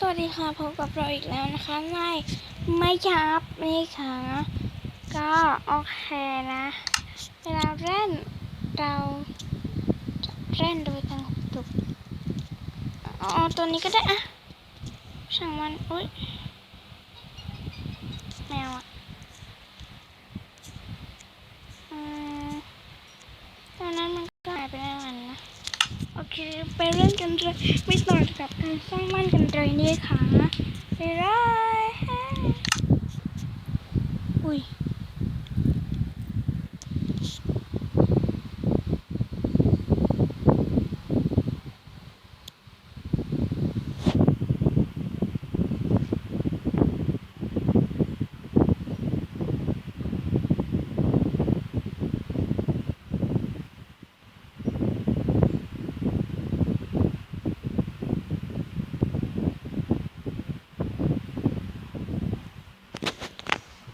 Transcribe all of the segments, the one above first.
สวัสดีค่ะพบกับเราอีกแล้วนะคะไม่ไม่ยับนี่ค่ะ ก็โอเคนะเวลาเล่นเราจะเล่นโดยทางถูกอ๋อตัวนี้ก็ได้อะช่างมันอุ้ยแมวอะอืมตอนนั้นมันก็หายไปแล้วงั้นนะ โอเค ไป เล่นกันเลยไม่ต่อกับการสร้างบ้านกันเลยนี่ค่ะไปเลยอุ้ย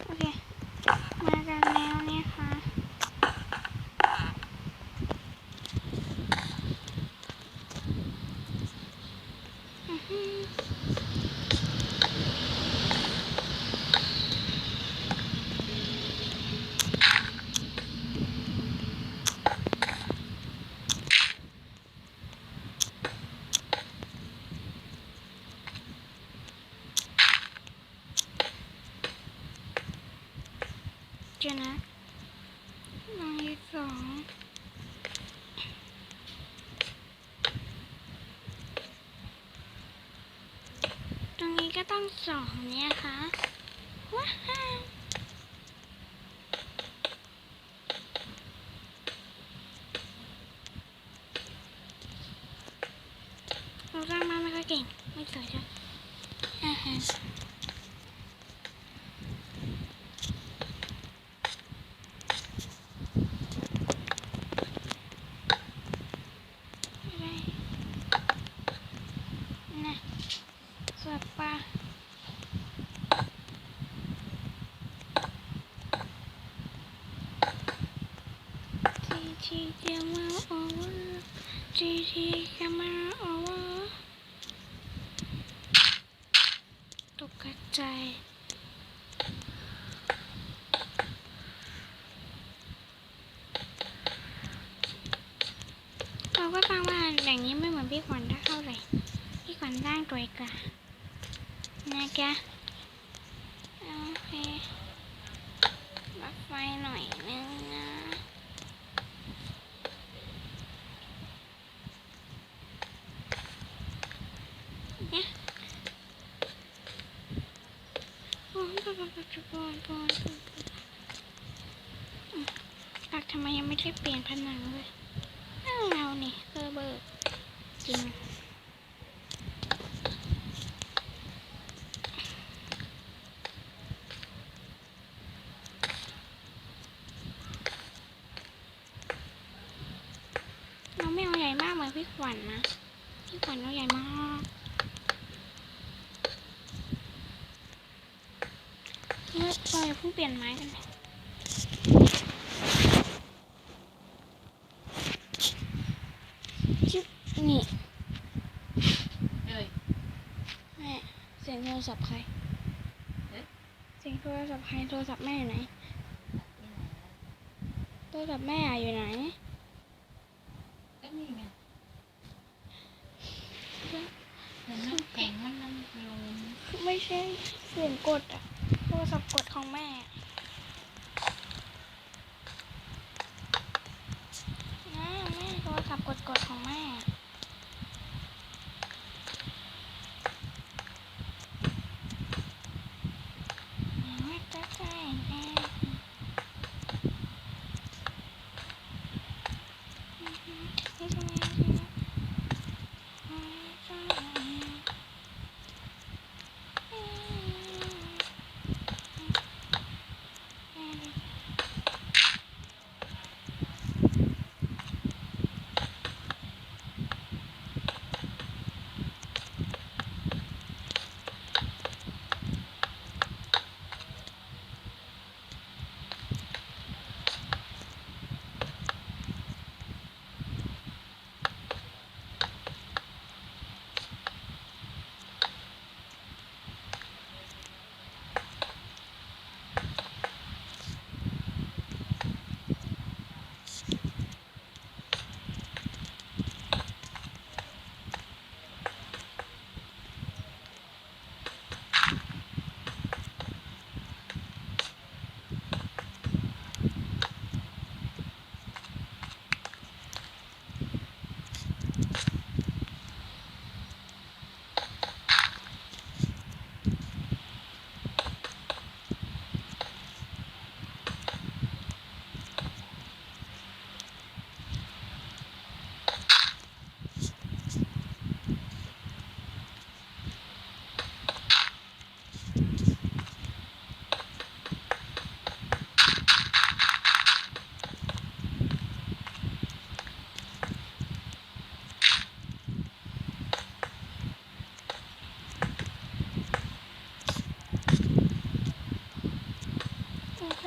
โอเค มากันแล้วเนี่ยค่ะ อื้อหือเจอนะน้องยี่สองตรงนี้ ก็ต้องสองเนี่ยค่ะว้าวเราสร้างมาไม่ค่อยเก่ง ไม่สวยด้วยอ่าฮะ อะไรนะ สวดปลาทีทีเกมมาโอเวอร์ทีทีเกมมาโอเวอร์ตกกระจเราก็สร้างบ้าอย่างนี้ไม่เหมือนพี่ขวัญเท่าไหร่พี่ขวัญสร้างตัวเองกว่า นะจ๊ะโอเครับไฟหน่อยนึงนะเนี่ยโอ้ยปอนปอนปอนปอนปอนอืมหลักทำไมยังไม่ได้เปลี่ยนผนังเลยเอาเรานี่เซอร์เบอร์จริง เราไม่เอาใหญ่มากเหมือนพี่ ขวัญนะพี่ขวัญเอาใหญ่มากเมื่อเราอย่าเพิ่งเปลี่ยนไม้กันเลยชิบนี่เอ้ยแม่เสียงโทรศัพท์ใครเอ๊ะเสียงโทรศัพท์ใครโทรศัพท์แม่อยู่ไหนโทรศัพท์แม่อะอยู่ไหนก็นี่ไงเห็นน้ำแข็งมันมันลงไม่ใช่เสียงกดอะโทรศัพท์กดของแม่นะแม่โทรศัพท์กดกดของแม่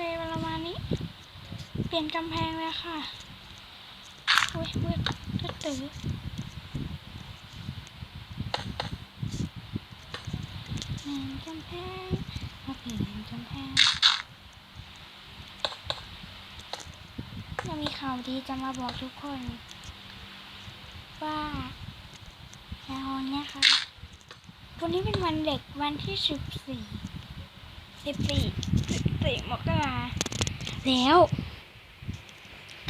เลี่ยนกำแพงเลยค่ะอุ้ยมืดตึ๊ดตื้อเปลี่ยนกำแพงมาเปลี่ยนกำแพงเรามีข่าวดีจะมาบอกทุกคน ว่าแล้วเนี่ยค่ะวันนี้เป็นวันเด็กวันที่สิบสี่สิบสี่ สิบสี่มกราแล้ว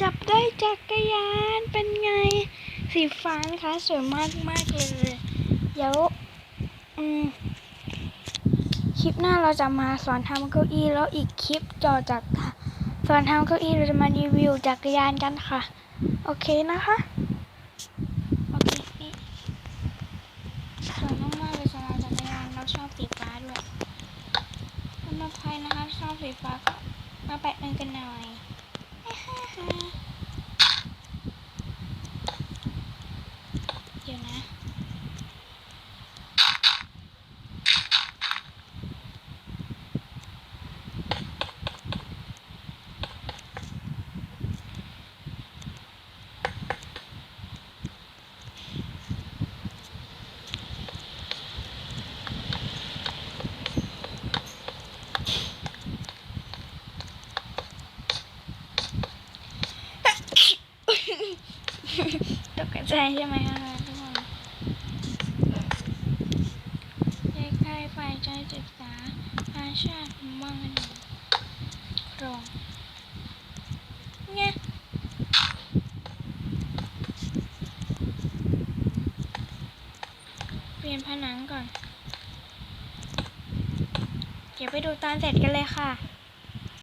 จับได้จักรยานเป็นไง สีฟ้านะคะสวยมากมากเลยเดี๋ยวอืมคลิปหน้าเราจะมาสอนทำเก้าอี้แล้วอีกคลิปต่อจากสอนทำเก้าอี้เราจะมารีวิวจักรยานกันค่ะ โอเคนะคะ โอเคนี่สวยมากๆเลยสำหรับจักรยานเราชอบสีฟ้าด้วยสำหรับใคร ไฟฟ้าก็มาแปะเงินกันหน่อยฮ่าฮ่ายวนะ ตก ใจใช่ไหมคะทุกคนเด็กไทยฝ่ายใจศึกษาอาชาติมังนโครงเนี่ยเปลี่ยนผนังก่อน เดี๋ยวไปดูตอนเสร็จกันเลยค่ะ